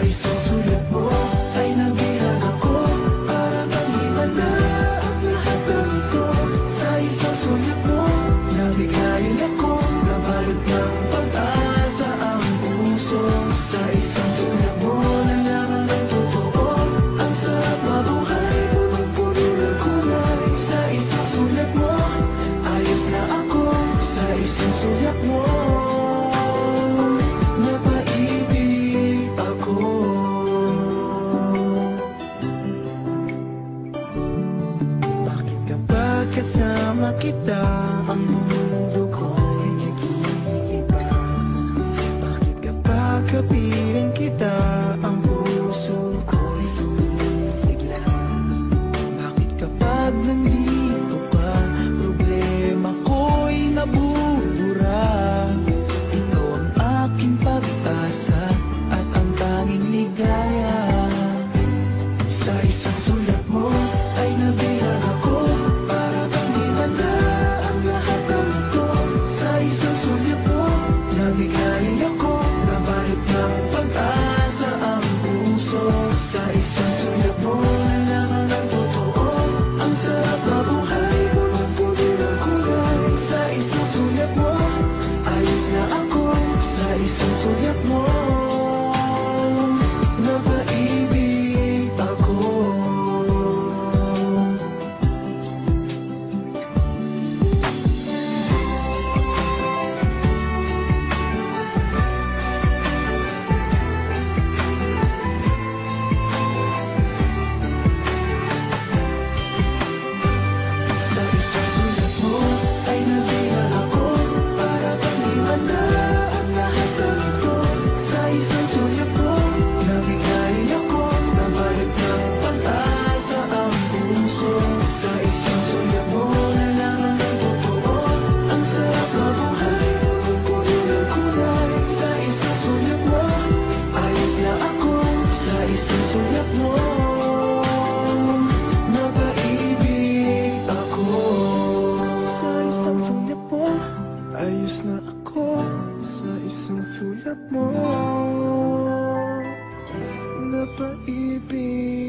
Paris sans sous le. kasama kita ang buhay be.